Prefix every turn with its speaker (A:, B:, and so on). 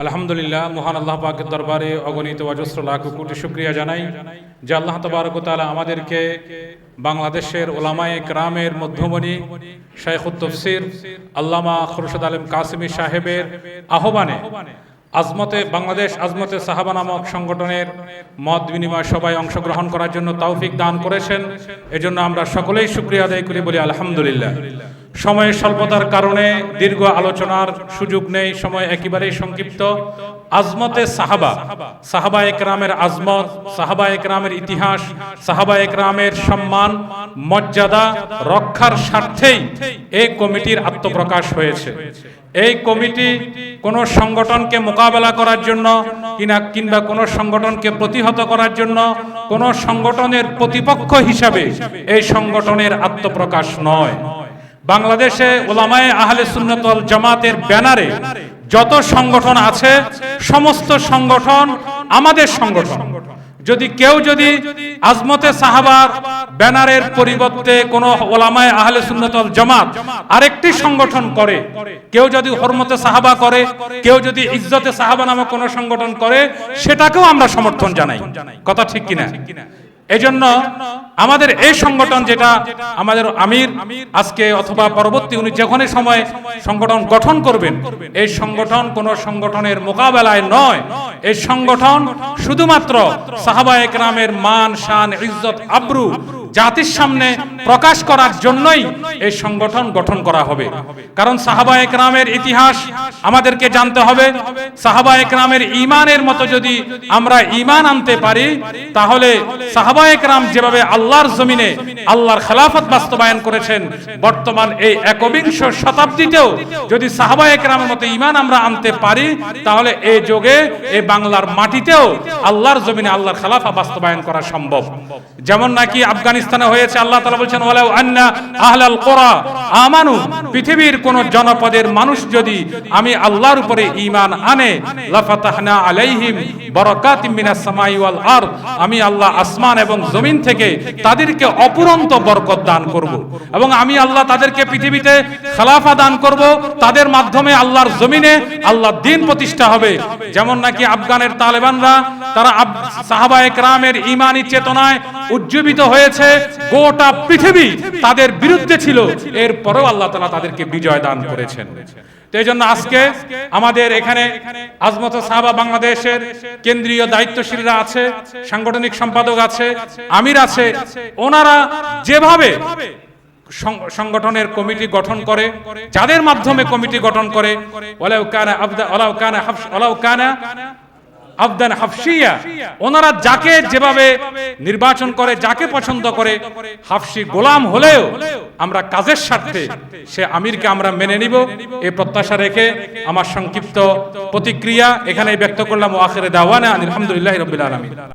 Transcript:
A: আলহামদুলিল্লাহ, মহান আল্লাহ পাকের দরবারে অগণিত অজস্র লাখ কোটি শুক্রিয়া জানাই যে আল্লাহ তবরকতালা আমাদেরকে বাংলাদেশের ওলামায়ে ক্রামের মধ্যমণি শেখ তফসির আল্লামা খুরশদ আলম কাসিমি সাহেবের আহ্বানে আজমতে বাংলাদেশ আজমতে সাহাবা নামক সংগঠনের মত বিনিময় সবাই অংশগ্রহণ করার জন্য তৌফিক দান করেছেন। এজন্য আমরা সকলেই শুক্রিয়া আদায় করি বলি আলহামদুলিল্লাহ। সময়ের স্বল্পতার কারণে দীর্ঘ আলোচনার সুযোগ নেই, সময় একেবারেই সংক্ষিপ্ত। আজমতে সাহাবা সাহাবা একরামের আজমত, সাহাবা একরামের ইতিহাস, সাহাবা একরামের সম্মান, মর্যাদা, রক্ষার স্বার্থেই এই কমিটির আত্মপ্রকাশ হয়েছে। এই কমিটি কোন সংগঠনকে মোকাবেলা করার জন্য কিনা কিংবা কোনো সংগঠনকে প্রতিহত করার জন্য কোনো সংগঠনের প্রতিপক্ষ হিসাবে এই সংগঠনের আত্মপ্রকাশ নয়। বাংলাদেশে ওলামায় আহলে সুন্নতল জামাতের ব্যানারে যত সংগঠন আছে, সমস্ত সংগঠন আমাদের সংগঠন। যদি কেউ যদি আজমতে সাহাবার ব্যানারের পরিবর্তে কোন ওলামায় আহলে সুন্নতল জামাত আরেকটি সংগঠন করে, কেউ যদি হরমতে সাহাবা করে, কেউ যদি ইজ্জতে সাহাবা নামে কোন সংগঠন করে, সেটাকেও আমরা সমর্থন জানাই। কথা ঠিক কিনা? এজন্য আমাদের এই সংগঠন যেটা আমাদের আমির আজকে অথবা পরবর্তী উনি যেখানে সময় সংগঠন গঠন করবেন, এই সংগঠন কোন সংগঠনের মোকাবেলায় নয়। এই সংগঠন শুধুমাত্র সাহাবা একরামের মান, শান, ইজ্জত, আব্রু, জাতির সামনে প্রকাশ করার জন্যই এই সংগঠন গঠন করা হবে। কারণ সাহাবা একরামের ইতিহাস আমাদেরকে জানতে হবে। সাহাবা একরামের ইমানের মতো যদি আমরা ইমান আনতে পারি, তাহলে সাহাবা একরাম যেভাবে আল্লাহর জমিনে আল্লাহর খেলাফত বাস্তবায়ন করেছেন, বর্তমান এই একবিংশ শতাব্দীতেও যদি সাহাবা একরামের মতো ইমান আমরা আনতে পারি, তাহলে এই যোগে এই বাংলার মাটিতেও আল্লাহর জমিনে আল্লাহর খেলাফা বাস্তবায়ন করা সম্ভব। যেমন নাকি আফগানিস্তানে হয়েছে, আল্লাহ তালা বলছেন, ওয়ালাউ আন্না আহলাল কোরা। আমানু, পৃথিবীর কোন জনপদের মানুষ যদি আমি আল্লাহর উপরে ঈমান আনে, লাফাতাহনা আলাইহিম বারাকাতিম মিনাস সামাই ওয়াল আরদ, আমি আল্লাহ আসমান এবং জমিন থেকে তাদেরকে অপুরন্ত বরকত দান করব এবং আমি আল্লাহ তাদেরকে পৃথিবীতে খেলাফা দান করব। তাদের মাধ্যমে আল্লাহর জমিনে আল্লাহর দিন প্রতিষ্ঠা হবে। যেমন নাকি আফগানের তালেবানরা তারা সাহাবা একরামের ইমানি চেতনায় উজ্জীবিত হয়েছে। গোটা পৃথিবী তাদের বিরুদ্ধে ছিল। এরপরেও আল্লাহ তালা তাদেরকে বিজয় দান করেছেন। এই জন্য আজকে আমাদের এখানে আজমত সাহাবা বাংলাদেশের কেন্দ্রীয় দায়িত্বশীলরা আছে, সাংগঠনিক সম্পাদক আছে, আমির আছে। ওনারা যেভাবে সংগঠনের কমিটি গঠন করে, যাদের মাধ্যমে কমিটি গঠন করে ওলাউ কানা ওলাউ কানা ওলাউ কানা আফদান হাফসিয়া ওনারা যাকে যেভাবে নির্বাচন করে, যাকে পছন্দ করে হাফসি গোলাম হলেও আমরা কাজের স্বার্থে সে আমিরকে আমরা মেনে নিব। এই প্রত্যাশা রেখে আমার সংক্ষিপ্ত প্রতিক্রিয়া এখানে ব্যক্ত করলাম ও আখেরে দাওয়ানা আলহামদুলিল্লাহ রবিল আলমী